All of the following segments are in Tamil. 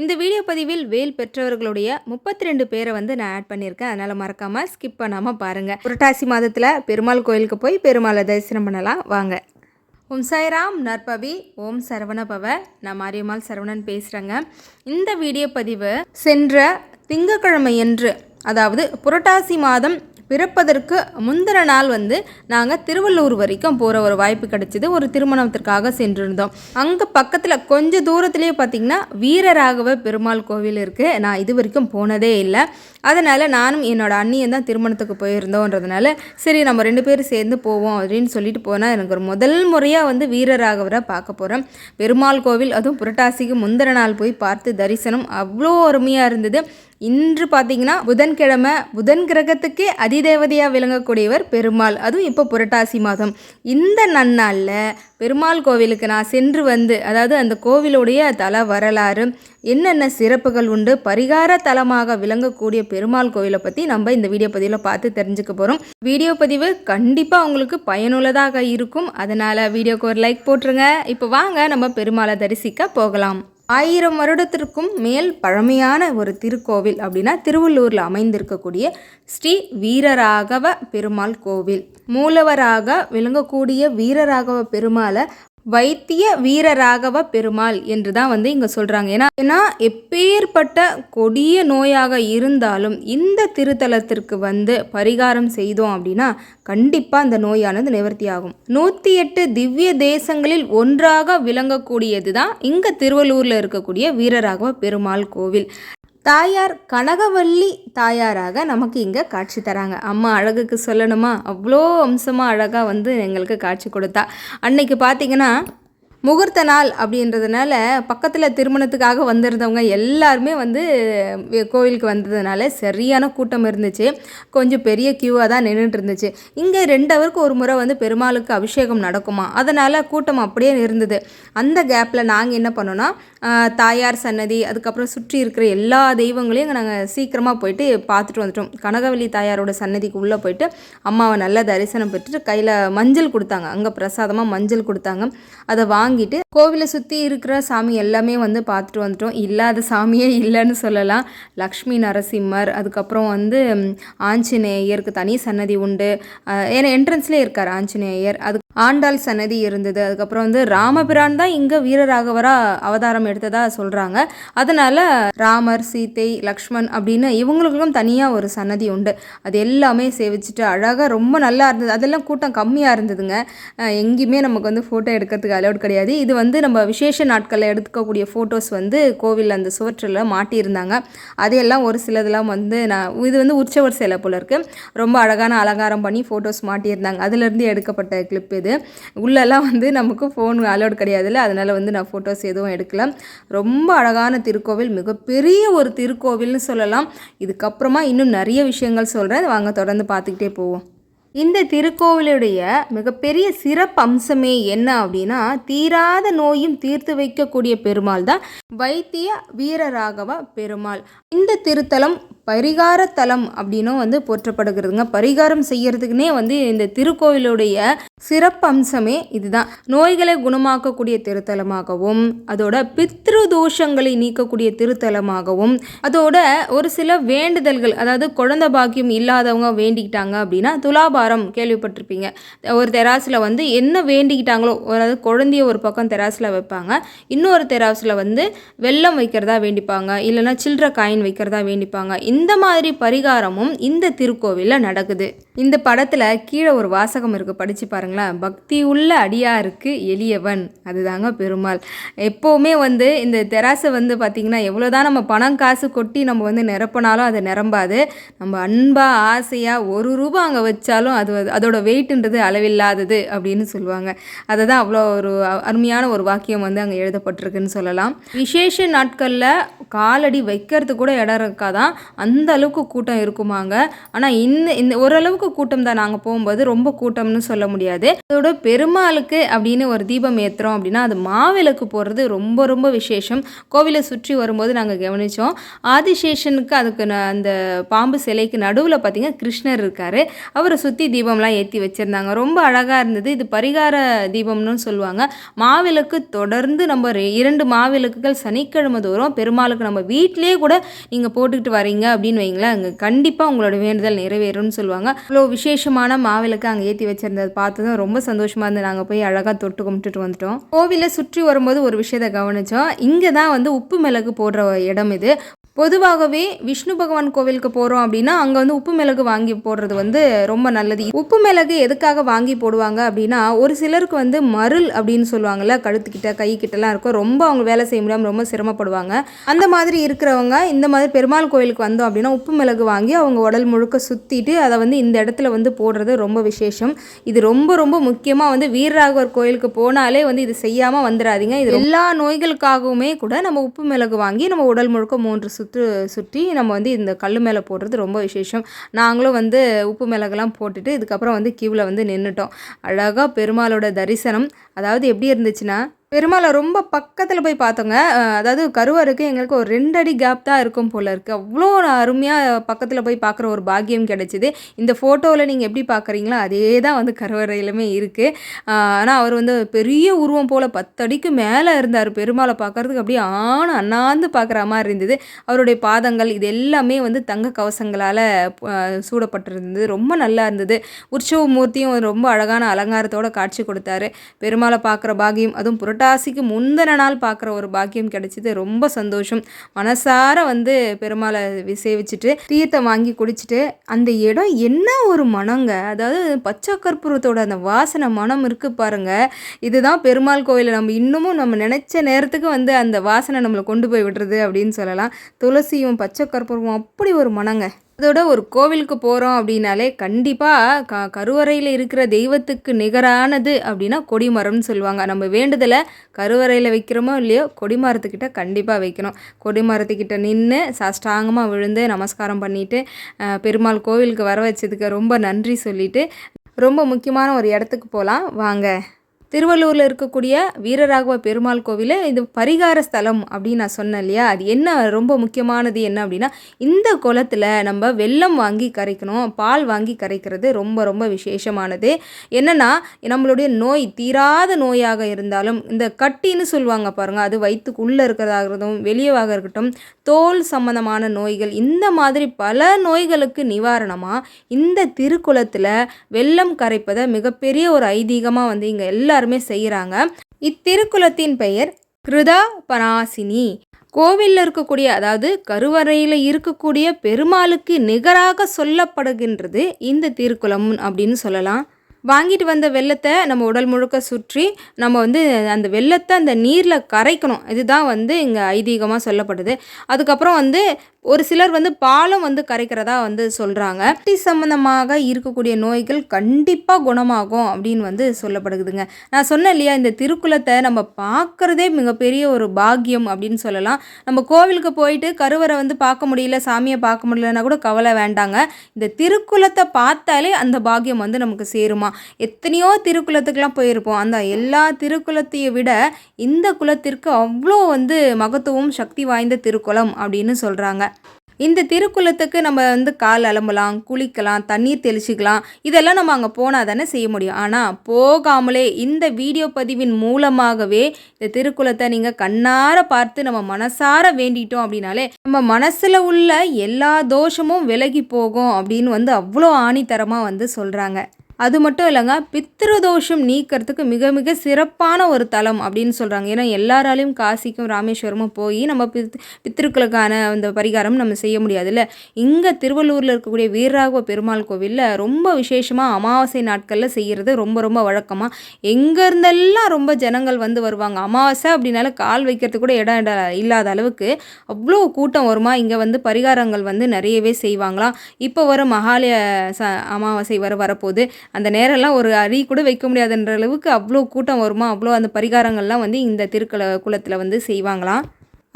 இந்த வீடியோ பதிவில் வேல் பெற்றவர்களுடைய முப்பத்தி ரெண்டு பேரை வந்து நான் ஆட் பண்ணியிருக்கேன். அதனால் மறக்காமல் ஸ்கிப் பண்ணாமல் பாருங்கள் புரட்டாசி மாதத்தில் பெருமாள் கோயிலுக்கு போய் பெருமாளை தரிசனம் பண்ணலாம். வாங்க. ஓம் சாய்ராம் நற்பவி ஓம் சரவணபவ. நான் மாரியம்மாள் சரவணன் பேசுகிறேங்க இந்த வீடியோ பதிவு சென்ற திங்கக்கிழமையன்று அதாவது புரட்டாசி மாதம் பிறப்பதற்கு முந்தின நாள் வந்து நாங்கள் திருவள்ளூர் வரைக்கும் போகிற ஒரு வாய்ப்பு கிடைச்சிது. ஒரு திருமணத்திற்காக சென்றிருந்தோம். அங்கே பக்கத்தில் கொஞ்சம் தூரத்துலேயே பார்த்திங்கன்னா வீரராகவ பெருமாள் கோவில் இருக்குது நான் இது வரைக்கும் போனதே இல்லை. அதனால் நானும் என்னோடய அண்ணியும் தான் திருமணத்துக்கு போயிருந்தோன்றதுனால சரி நம்ம ரெண்டு பேரும் சேர்ந்து போவோம் அப்படின்னு சொல்லிட்டு போனால் எனக்கு ஒரு முதல் முறையாக வந்து வீரராகவரை பார்க்க போகிறேன் பெருமாள் கோவில் அதுவும் புரட்டாசிக்கு முந்தின நாள் போய் பார்த்து தரிசனம் அவ்வளோ அருமையாக இருந்தது. இன்று பார்த்தீங்கன்னா புதன்கிழமை புதன் கிரகத்துக்கே அதிதேவதையாக விளங்கக்கூடியவர் பெருமாள். அதுவும் இப்போ புரட்டாசி மாதம். இந்த நன்னாளில் பெருமாள் கோவிலுக்கு நான் சென்று வந்து அதாவது அந்த கோவிலுடைய தல வரலாறு என்னென்ன சிறப்புகள் உண்டு பரிகார தலமாக விளங்கக்கூடிய பெருமாள் கோவிலை பற்றி நம்ம இந்த வீடியோ பதிவில் பார்த்து தெரிஞ்சுக்க போகிறோம் வீடியோ பதிவு கண்டிப்பாக உங்களுக்கு பயனுள்ளதாக இருக்கும். அதனால் வீடியோக்கு ஒரு லைக் போட்டுருங்க. இப்போ வாங்க நம்ம பெருமாளை தரிசிக்க போகலாம். ஆயிரம் வருடத்திற்கும் மேல் பழமையான ஒரு திருக்கோவில் அப்படின்னா திருவள்ளூரில் அமைந்திருக்கக்கூடிய ஸ்ரீ வீரராகவ பெருமாள் கோவில். மூலவராக விளங்கக்கூடிய வீரராகவ பெருமாளை வைத்திய வீரராகவ பெருமாள் என்று தான் வந்து இங்கே சொல்கிறாங்க ஏன்னா ஏன்னா எப்பேற்பட்ட கொடிய நோயாக இருந்தாலும் இந்த திருத்தலத்திற்கு வந்து பரிகாரம் செய்தோம் அப்படின்னா கண்டிப்பாக அந்த நோயானது நிவர்த்தி ஆகும் நூற்றி எட்டு திவ்ய தேசங்களில் ஒன்றாக விளங்கக்கூடியது தான் இங்கே திருவள்ளூரில் இருக்கக்கூடிய வீரராகவ பெருமாள் கோவில். தாயார் கனகவல்லி தாயாராக நமக்கு இங்கே காட்சி தராங்க. அம்மா அழகுக்கு சொல்லணுமா? அவ்வளோ அம்சமாக அழகாக வந்து எங்களுக்கு காட்சி கொடுத்தா. அன்னைக்கு பார்த்தீங்கன்னா முகூர்த்த நாள் அப்படின்றதுனால பக்கத்தில் திருமணத்துக்காக வந்திருந்தவங்க எல்லாருமே வந்து கோவிலுக்கு வந்ததுனால சரியான கூட்டம் இருந்துச்சு. கொஞ்சம் பெரிய க்யூவாக தான் நின்றுட்டு இருந்துச்சு இங்கே ரெண்டு அவருக்கு ஒரு முறை வந்து பெருமாளுக்கு அபிஷேகம் நடக்குமா? அதனால் கூட்டம் அப்படியே இருந்தது. அந்த கேப்பில் நாங்கள் என்ன பண்ணோன்னா தாயார் சன்னதி அதுக்கப்புறம் சுற்றி இருக்கிற எல்லா தெய்வங்களையும் நாங்கள் சீக்கிரமாக போயிட்டு பார்த்துட்டு வந்துட்டோம். கனகவல்லி தாயாரோட சன்னதிக்கு உள்ளே போயிட்டு அம்மாவை நல்லா தரிசனம் பெற்றுட்டு கையில் மஞ்சள் கொடுத்தாங்க. அங்கே பிரசாதமாக மஞ்சள் கொடுத்தாங்க. அதை வாங்கி வாங்கிட்டு கோவிலை சுற்றி இருக்கிற சாமி எல்லாமே வந்து பார்த்துட்டு வந்துட்டோம். இல்லாத சாமியே இல்லைன்னு சொல்லலாம். லக்ஷ்மி நரசிம்மர் அதுக்கப்புறம் வந்து ஆஞ்சநேயருக்கு தனி சன்னதி உண்டு. ஏன்னா என்ட்ரன்ஸ்லேயே இருக்கார் ஆஞ்சநேயர். அது ஆண்டாள் சன்னதி இருந்தது. அதுக்கப்புறம் வந்து ராமபிரான் தான் இங்கே வீரராகவராக அவதாரம் எடுத்ததாக சொல்கிறாங்க அதனால் ராமர் சீத்தை லக்ஷ்மண் அப்படின்னு இவங்களுக்கும் தனியாக ஒரு சன்னதி உண்டு. அது எல்லாமே சேவிச்சுட்டு அழகாக ரொம்ப நல்லா இருந்தது. அதெல்லாம் கூட்டம் கம்மியாக இருந்ததுங்க. எங்கேயுமே நமக்கு வந்து ஃபோட்டோ எடுக்கிறதுக்கு அலௌட் கிடையாது. இது வந்து நம்ம விசேஷ நாட்களில் எடுத்துக்கக்கூடிய ஃபோட்டோஸ் வந்து கோவில் அந்த சுவற்றில் மாட்டியிருந்தாங்க. அதையெல்லாம் ஒரு சிலதெல்லாம் வந்து நான் இது வந்து உற்சவர் சிலை போல இருக்குது ரொம்ப அழகான அலங்காரம் பண்ணி ஃபோட்டோஸ் மாட்டியிருந்தாங்க. அதுலேருந்து எடுக்கப்பட்ட கிளிப் இது. இருக்குது உள்ளெல்லாம் வந்து நமக்கு ஃபோன் அலோட் கிடையாதுல்ல. அதனால் வந்து நான் ஃபோட்டோஸ் எதுவும் எடுக்கல ரொம்ப அழகான திருக்கோவில் மிகப்பெரிய ஒரு திருக்கோவில்னு சொல்லலாம். இதுக்கப்புறமா இன்னும் நிறைய விஷயங்கள் சொல்கிறேன் வாங்க தொடர்ந்து பார்த்துக்கிட்டே போவோம். இந்த திருக்கோவிலுடைய மிகப்பெரிய சிறப்பு அம்சமே என்ன அப்படின்னா தீராத நோயும் தீர்த்து வைக்கக்கூடிய பெருமாள் தான் வைத்திய வீரராகவ பெருமாள். இந்த திருத்தலம் பரிகார தலம் அப்படின்னும் வந்து போற்றப்படுகிறதுங்க. பரிகாரம் செய்கிறதுக்குனே வந்து இந்த திருக்கோவிலுடைய சிறப்பம்சமே இதுதான். நோய்களை குணமாக்கக்கூடிய திருத்தலமாகவும் அதோட பித்ரு தோஷங்களை நீக்கக்கூடிய திருத்தலமாகவும் அதோட ஒரு சில வேண்டுதல்கள் அதாவது குழந்தை பாக்கியம் இல்லாதவங்க வேண்டிக்கிட்டாங்க அப்படின்னா துலாபாரம் கேள்விப்பட்டிருப்பீங்க. ஒரு தெராசில் வந்து என்ன வேண்டிக்கிட்டாங்களோ அதாவது குழந்தைய ஒரு பக்கம் தெராசில் வைப்பாங்க இன்னொரு தெராசில் வந்து வெள்ளம் வைக்கிறதா வேண்டிப்பாங்க இல்லைன்னா சில்லற காயின் வைக்கிறதா வேண்டிப்பாங்க. இந்த மாதிரி பரிகாரமும் இந்த திருக்கோவிலில் நடக்குது. இந்த படத்தில் கீழே ஒரு வாசகம் இருக்குது படித்து பாருங்களேன் பக்தி உள்ள அடியாருக்கு எளியவன். அதுதாங்க பெருமாள். எப்போவுமே வந்து இந்த தெராசை வந்து பார்த்திங்கன்னா எவ்வளோதான் நம்ம பணம் காசு கொட்டி நம்ம வந்து நிரப்பினாலும் அது நிரம்பாது. நம்ம அன்பாக ஆசையாக ஒரு ரூபா அங்கே வச்சாலும் அது அதோட வெயிட்டுன்றது அளவில்லாதது அப்படின்னு சொல்லுவாங்க. அதை தான் அவ்வளோ ஒரு அருமையான ஒரு வாக்கியம் வந்து அங்கே எழுதப்பட்டிருக்குன்னு சொல்லலாம். விசேஷ நாட்களில் காலடி வைக்கிறது கூட இடம் இருக்காதான் அந்த அளவுக்கு கூட்டம் இருக்குமாங்க. ஆனால் இந்த இந்த ஓரளவுக்கு கூட்டம் தான் நாங்கள் போகும்போது ரொம்ப கூட்டம்னு சொல்ல முடியாது. அதோட பெருமாளுக்கு அப்படின்னு ஒரு தீபம் ஏற்றுறோம் அப்படின்னா அது மாவிளக்கு போடுறது ரொம்ப ரொம்ப விசேஷம். கோவிலை சுற்றி வரும்போது நாங்கள் கவனித்தோம் ஆதிசேஷனுக்கு அதுக்கு அந்த பாம்பு சிலைக்கு நடுவில் பார்த்திங்கன்னா கிருஷ்ணர் இருக்கார். அவரை சுற்றி தீபம்லாம் ஏற்றி வச்சுருந்தாங்க. ரொம்ப அழகாக இருந்தது. இது பரிகார தீபம்னு சொல்லுவாங்க. மாவிளக்கு தொடர்ந்து நம்ம இரண்டு மாவிளக்குகள் சனிக்கிழமை தோறும் பெருமாளுக்கு நம்ம வீட்டிலேயே கூட நீங்கள் போட்டுக்கிட்டு வரீங்க அப்படின்னு வைங்களேன். அங்கே கண்டிப்பாக உங்களோட வேண்டுதல் நிறைவேறும்னு சொல்லுவாங்க. அவ்வளோ விசேஷமான மாவிளக்கு அங்கே ஏற்றி வச்சுருந்தது பார்த்து பார்த்ததும் ரொம்ப சந்தோஷமாக இருந்து நாங்கள் போய் அழகாக தொட்டு கும்பிட்டுட்டு வந்துட்டோம். கோவிலை சுற்றி வரும்போது ஒரு விஷயத்தை கவனித்தோம் இங்கே தான் வந்து உப்பு மிளகு போடுற இடம் இது. பொதுவாகவே விஷ்ணு பகவான் கோவிலுக்கு போகிறோம் அப்படின்னா அங்கே வந்து உப்பு மிளகு வாங்கி போடுறது வந்து ரொம்ப நல்லது. உப்பு மிளகு எதுக்காக வாங்கி போடுவாங்க அப்படின்னா ஒரு சிலருக்கு வந்து மருள் அப்படின்னு சொல்லுவாங்கல்ல கழுத்துக்கிட்ட கை கிட்டலாம் இருக்கும். ரொம்ப அவங்க வேலை செய்ய முடியாமல் ரொம்ப சிரமப்படுவாங்க. அந்த மாதிரி இருக்கிறவங்க இந்த மாதிரி பெருமாள் கோவிலுக்கு வந்தோம் அப்படின்னா உப்பு மிளகு வாங்கி அவங்க உடல் முழுக்க சுற்றிட்டு அதை வந்து இந்த இடத்துல வந்து போடுறது ரொம்ப விசேஷம். இது ரொம்ப ரொம்ப முக்கியமாக வந்து வீரராகவர் கோயிலுக்கு போனாலே வந்து இது செய்யாமல் வந்துடாதீங்க. இது எல்லா நோய்களுக்காகவுமே கூட நம்ம உப்பு மிளகு வாங்கி நம்ம உடல் முழுக்க மூன்று சுற்று சுற்று சுற்றி நம்ம வந்து இந்த கல் மேலே போடுறது ரொம்ப விசேஷம். நாங்களும் வந்து உப்பு மிளகுலாம் போட்டுட்டு இதுக்கப்புறம் வந்து கியூவில் வந்து நின்றுட்டோம் அழகாக பெருமாளோட தரிசனம். அதாவது எப்படி இருந்துச்சுன்னா பெருமாளை ரொம்ப பக்கத்தில் போய் பார்த்தோங்க. அதாவது கருவறைக்கு எங்களுக்கு ஒரு ரெண்டு அடி கேப் தான் இருக்கும் போல் இருக்குது அவ்வளோ அருமையாக பக்கத்தில் போய் பார்க்குற ஒரு பாக்கியம் கிடைச்சிது. இந்த ஃபோட்டோவில் நீங்கள் எப்படி பார்க்குறீங்களோ அதே தான் வந்து கருவறையிலுமே இருக்குது ஆனால் அவர் வந்து பெரிய உருவம் போல் பத்தடிக்கு மேலே இருந்தார். பெருமாளை பார்க்கறதுக்கு அப்படியே ஆண் அண்ணாந்து பார்க்குற மாதிரி இருந்தது. அவருடைய பாதங்கள் இது எல்லாமே வந்து தங்க கவசங்களால் சூடப்பட்டிருந்தது. ரொம்ப நல்லா இருந்தது. உற்சவ மூர்த்தியும் ரொம்ப அழகான அலங்காரத்தோட காட்சி கொடுத்தாரு. பெருமாளை பார்க்குற பாக்கியம் அதுவும் புரட்டா புரட்டாசிக்கு முந்தின நாள் பார்க்குற ஒரு பாக்கியம் கிடைச்சிது. ரொம்ப சந்தோஷம். மனசார வந்து பெருமாளை சேவிச்சுட்டு தீர்த்தம் வாங்கி குடிச்சிட்டு அந்த இடம் என்ன ஒரு மனங்க? அதாவது பச்சை கற்பூரத்தோட அந்த வாசனை மனம் இருக்கு பாருங்க. இதுதான் பெருமாள் கோயிலில் நம்ம இன்னமும் நம்ம நினைச்ச நேரத்துக்கு வந்து அந்த வாசனை நம்மளை கொண்டு போய் விடுறது அப்படின்னு சொல்லலாம். துளசியும் பச்சை கற்பூரமும் அப்படி ஒரு மனங்க. அதோட ஒரு கோவிலுக்கு போகிறோம் அப்படின்னாலே கண்டிப்பாக க கருவறையில் இருக்கிற தெய்வத்துக்கு நிகரானது அப்படின்னா கொடிமரம்னு சொல்லுவாங்க. நம்ம வேண்டுதலை கருவறையில் வைக்கிறோமோ இல்லையோ கொடிமரத்துக்கிட்ட கண்டிப்பாக வைக்கணும். கொடிமரத்துக்கிட்ட நின்று சாஷ்டாங்கமாக விழுந்து நமஸ்காரம் பண்ணிட்டு பெருமாள் கோவிலுக்கு வர வச்சதுக்கு ரொம்ப நன்றி சொல்லிட்டு ரொம்ப முக்கியமான ஒரு இடத்துக்கு போகலாம் வாங்க. திருவள்ளூரில் இருக்கக்கூடிய வீரராகவ பெருமாள் கோவில் இது பரிகார ஸ்தலம் அப்படின்னு நான் சொன்னேன் இல்லையா? அது என்ன ரொம்ப முக்கியமானது என்ன அப்படின்னா இந்த குளத்தில் நம்ம வெல்லம் வாங்கி கரைக்கணும் பால் வாங்கி கரைக்கிறது ரொம்ப ரொம்ப விசேஷமானது. என்னென்னா நம்மளுடைய நோய் தீராத நோயாக இருந்தாலும் இந்த கட்டின்னு சொல்லுவாங்க பாருங்கள் அது வயிற்றுக்குள்ளே இருக்கிறதாகட்டும் வெளியவாக இருக்கட்டும் தோல் சம்பந்தமான நோய்கள் இந்த மாதிரி பல நோய்களுக்கு நிவாரணமாக இந்த திருக்குளத்தில் வெல்லம் கரைப்பதை மிகப்பெரிய ஒரு ஐதீகமாக வந்து இங்கே எல்லா எல்லாருமே செய்கிறாங்க இத்திருக்குளத்தின் பெயர் கிருதா பராசினி கோவிலில் இருக்கக்கூடிய அதாவது கருவறையில் இருக்கக்கூடிய பெருமாளுக்கு நிகராக சொல்லப்படுகின்றது இந்த திருக்குளம் அப்படின்னு சொல்லலாம். வாங்கிட்டு வந்த வெள்ளத்தை நம்ம உடல் முழுக்க சுற்றி நம்ம வந்து அந்த வெள்ளத்தை அந்த நீரில் கரைக்கணும். இதுதான் வந்து இங்கே ஐதீகமாக சொல்லப்படுது. அதுக்கப்புறம் வந்து ஒரு சிலர் வந்து பாலும் வந்து கரைக்கிறதா வந்து சொல்கிறாங்க கட்டி சம்மந்தமாக இருக்கக்கூடிய நோய்கள் கண்டிப்பாக குணமாகும் அப்படின்னு வந்து சொல்லப்படுகுதுங்க நான் சொன்னேன் இல்லையா இந்த திருக்குளத்தை நம்ம பார்க்குறதே மிகப்பெரிய ஒரு பாக்கியம் அப்படின்னு சொல்லலாம். நம்ம கோவிலுக்கு போயிட்டு கருவறை வந்து பார்க்க முடியல சாமியை பார்க்க முடியலன்னா கூட கவலை வேண்டாங்க. இந்த திருக்குளத்தை பார்த்தாலே அந்த பாக்கியம் வந்து நமக்கு சேருமா? எத்தனையோ திருக்குளத்துக்கெலாம் போயிருப்போம். அந்த எல்லா திருக்குளத்தையும் விட இந்த குலத்திற்கு அவ்வளோ வந்து மகத்துவம் சக்தி வாய்ந்த திருக்குளம் அப்படின்னு சொல்கிறாங்க இந்த திருக்குளத்துக்கு நம்ம வந்து கால் அலம்பலாம் குளிக்கலாம் தண்ணீர் தெளிச்சிக்கலாம். இதெல்லாம் நம்ம அங்கே போனால் தானே செய்ய முடியும். ஆனால் போகாமலே இந்த வீடியோ பதிவின் மூலமாகவே இந்த திருக்குளத்தை நீங்கள் கண்ணார பார்த்து நம்ம மனசார வேண்டிட்டோம் அப்படின்னாலே நம்ம மனசில் உள்ள எல்லா தோஷமும் விலகி போகும் அப்படின்னு வந்து அவ்வளோ ஆணித்தரமாக வந்து சொல்கிறாங்க அது மட்டும் இல்லைங்க பித்ருதோஷம் நீக்கிறதுக்கு மிக மிக சிறப்பான ஒரு தலம் அப்படின்னு சொல்கிறாங்க ஏன்னா எல்லாராலையும் காசிக்கும் ராமேஸ்வரமும் போய் நம்ம பித் பித்திருக்களுக்கான அந்த பரிகாரம் நம்ம செய்ய முடியாதுல்ல. இங்கே திருவள்ளூரில் இருக்கக்கூடிய வீரராகவ பெருமாள் கோவிலில் ரொம்ப விசேஷமாக அமாவாசை நாட்களில் செய்கிறது ரொம்ப ரொம்ப வழக்கமாக எங்கேருந்தெல்லாம் ரொம்ப ஜனங்கள் வந்து வருவாங்க. அமாவாசை அப்படின்னால கால் வைக்கிறதுக்கு கூட இடம் இட இல்லாத அளவுக்கு அவ்வளோ கூட்டம் வருமா? இங்கே வந்து பரிகாரங்கள் வந்து நிறையவே செய்வாங்களாம். இப்போ வர மகாலய ச அமாவாசை வர வரப்போகுது. அந்த நேரம்லாம் ஒரு அரி கூட வைக்க முடியாதுன்ற அளவுக்கு அவ்வளோ கூட்டம் வருமா? அவ்வளோ அந்த பரிகாரங்கள்லாம் வந்து இந்த திருக்கல குளத்தில் வந்து செய்வாங்களாம்.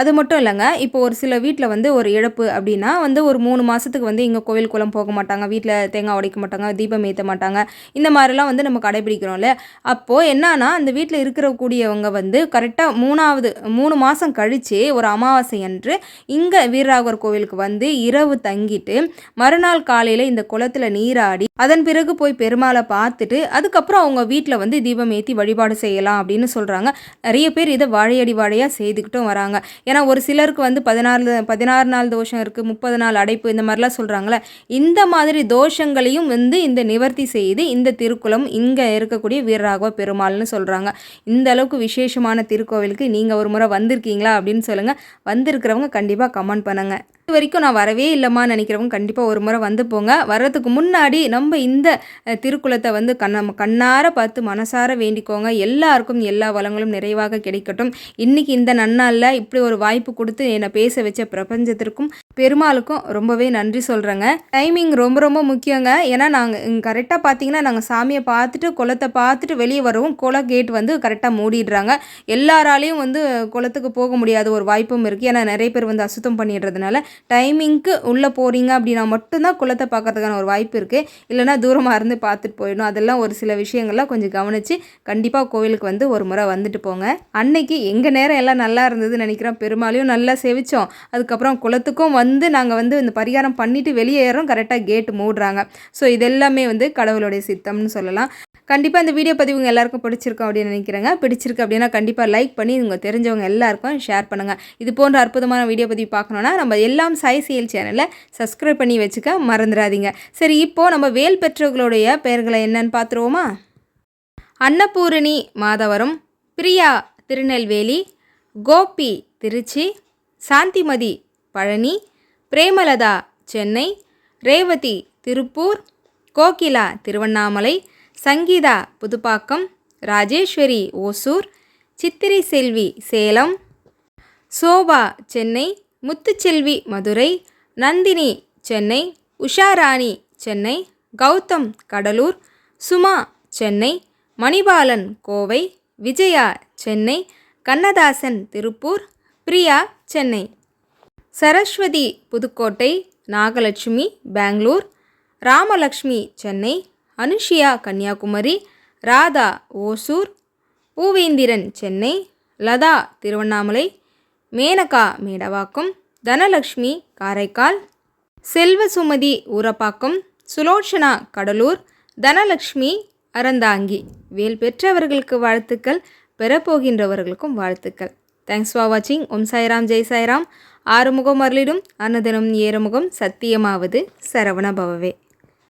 அது மட்டும் இல்லைங்க. இப்போ ஒரு சில வீட்டில் வந்து ஒரு இழப்பு அப்படின்னா வந்து ஒரு மூணு மாதத்துக்கு வந்து இங்கே கோவில் குளம் போக மாட்டாங்க. வீட்டில் தேங்காய் உடைக்க மாட்டாங்க தீபம் ஏற்ற மாட்டாங்க. இந்த மாதிரிலாம் வந்து நம்ம கடைபிடிக்கிறோம்ல. அப்போது என்னன்னா அந்த வீட்டில் இருக்கிறக்கூடியவங்க வந்து கரெக்டாக மூணாவது மூணு மாதம் கழித்து ஒரு அமாவாசை அன்று இங்கே வீரராகவர் கோவிலுக்கு வந்து இரவு தங்கிட்டு மறுநாள் காலையில் இந்த குளத்தில் நீராடி அதன் பிறகு போய் பெருமாளை பார்த்துட்டு அதுக்கப்புறம் அவங்க வீட்டில் வந்து தீபம் ஏற்றி வழிபாடு செய்யலாம் அப்படின்னு சொல்கிறாங்க நிறைய பேர் இதை வாழையடி வாழையாக செய்துக்கிட்டும் வராங்க. ஏன்னா ஒரு சிலருக்கு வந்து பதினாறு பதினாறு நாள் தோஷம் இருக்குது முப்பது நாள் அடைப்பு இந்த மாதிரிலாம் சொல்கிறாங்களே இந்த மாதிரி தோஷங்களையும் வந்து இந்த நிவர்த்தி செய்து இந்த திருக்குளம் இங்கே இருக்கக்கூடிய வீரராகவ பெருமாள்னு சொல்கிறாங்க இந்த அளவுக்கு விசேஷமான திருக்கோவிலுக்கு நீங்கள் ஒரு முறை வந்திருக்கீங்களா அப்படின்னு சொல்லுங்கள் வந்திருக்கிறவங்க கண்டிப்பாக கமெண்ட் பண்ணுங்கள் இது வரைக்கும் நான் வரவே இல்லைம்மா நினைக்கிறவங்க கண்டிப்பாக ஒரு முறை வந்து போங்க. வர்றதுக்கு முன்னாடி நம்ம இந்த திருக்குளத்தை வந்து கண்ண கண்ணார பார்த்து மனசார வேண்டிக்கோங்க. எல்லாருக்கும் எல்லா வளங்களும் நிறைவாக கிடைக்கட்டும். இன்றைக்கி இந்த நன்னாளில் இப்படி ஒரு வாய்ப்பு கொடுத்து என்னை பேச வச்ச பிரபஞ்சத்திற்கும் பெருமாளுக்கும் ரொம்பவே நன்றி சொல்கிறேங்க டைமிங் ரொம்ப ரொம்ப முக்கியங்க. ஏன்னா நாங்கள் கரெக்டாக பார்த்தீங்கன்னா நாங்கள் சாமியை பார்த்துட்டு குளத்தை பார்த்துட்டு வெளியே வரவும் குள கேட் வந்து கரெக்டாக மூடிடுறாங்க. எல்லாராலையும் வந்து குளத்துக்கு போக முடியாத ஒரு வாய்ப்பும் இருக்குது ஏன்னா நிறைய பேர் வந்து அசுத்தம் பண்ணிடுறதுனால டைமிங்க்கு உள்ளே போகிறீங்க அப்படின்னா மட்டும்தான் குளத்தை பார்க்கறதுக்கான ஒரு வாய்ப்பு இருக்குது இல்லைனா தூரமாக இருந்து பார்த்துட்டு போயிடணும். அதெல்லாம் ஒரு சில விஷயங்கள்லாம் கொஞ்சம் கவனித்து கண்டிப்பாக கோவிலுக்கு வந்து ஒரு முறை வந்துட்டு போங்க. அன்னைக்கு எங்கள் நேரம் எல்லாம் நல்லா இருந்ததுன்னு நினைக்கிறோம். பெருமாளையும் நல்லா செவிச்சோம். அதுக்கப்புறம் குளத்துக்கும் வந்து நாங்கள் வந்து இந்த பரிகாரம் பண்ணிவிட்டு வெளியேறோம் கரெக்டாக கேட்டு மூடுறாங்க. ஸோ இதெல்லாமே வந்து கடவுளுடைய சித்தம்னு சொல்லலாம். கண்டிப்பாக இந்த வீடியோ பதிவு உங்கள் எல்லாருக்கும் பிடிச்சிருக்கும் அப்படின்னு நினைக்கிறேங்க. பிடிச்சிருக்கு அப்படின்னா கண்டிப்பாக லைக் பண்ணி உங்கள் தெரிஞ்சவங்க எல்லாருக்கும் ஷேர் பண்ணுங்கள் இது போன்ற அற்புதமான வீடியோ பதிவு பார்க்கணுன்னா நம்ம எல்லாம் சாய் செயல் சேனலை சப்ஸ்கிரைப் பண்ணி வச்சுக்க மறந்துடாதீங்க. சரி இப்போது நம்ம வேல் பெற்றவர்களுடைய பெயர்களை என்னன்னு பார்த்துருவோமா அன்னபூரணி மாதவரம் பிரியா திருநெல்வேலி கோபி திருச்சி சாந்திமதி பழனி பிரேமலதா சென்னை ரேவதி திருப்பூர் கோகிலா திருவண்ணாமலை சங்கீதா புதுப்பாக்கம் ராஜேஸ்வரி ஓசூர் சித்திரை செல்வி சேலம் சோபா சென்னை முத்துச்செல்வி மதுரை. நந்தினி சென்னை. உஷாராணி சென்னை. கௌதம் கடலூர். சுமா சென்னை. மணிபாலன் கோவை. விஜயா சென்னை. கண்ணதாசன் திருப்பூர். பிரியா சென்னை. சரஸ்வதி புதுக்கோட்டை. நாகலட்சுமி பெங்களூர். ராமலக்ஷ்மி சென்னை. அனுஷியா கன்னியாகுமரி. ராதா ஓசூர். பூவேந்திரன் சென்னை. லதா திருவண்ணாமலை. மேனகா மேடவாக்கம் தனலக்ஷ்மி காரைக்கால் செல்வ சுமதி ஊரப்பாக்கம் சுலோச்சனா கடலூர் தனலக்ஷ்மி அறந்தாங்கி. வேல் பெற்றவர்களுக்கு வாழ்த்துக்கள் பெறப்போகின்றவர்களுக்கும் வாழ்த்துக்கள். தேங்க்ஸ் ஃபார் வாட்சிங் ஓம் சாய்ராம் ஜெய் சாய்ராம். ஆறுமுகம் அருளிடும். அன்னதினம் ஏறுமுகம் சத்தியமாவது சரவண பவவே.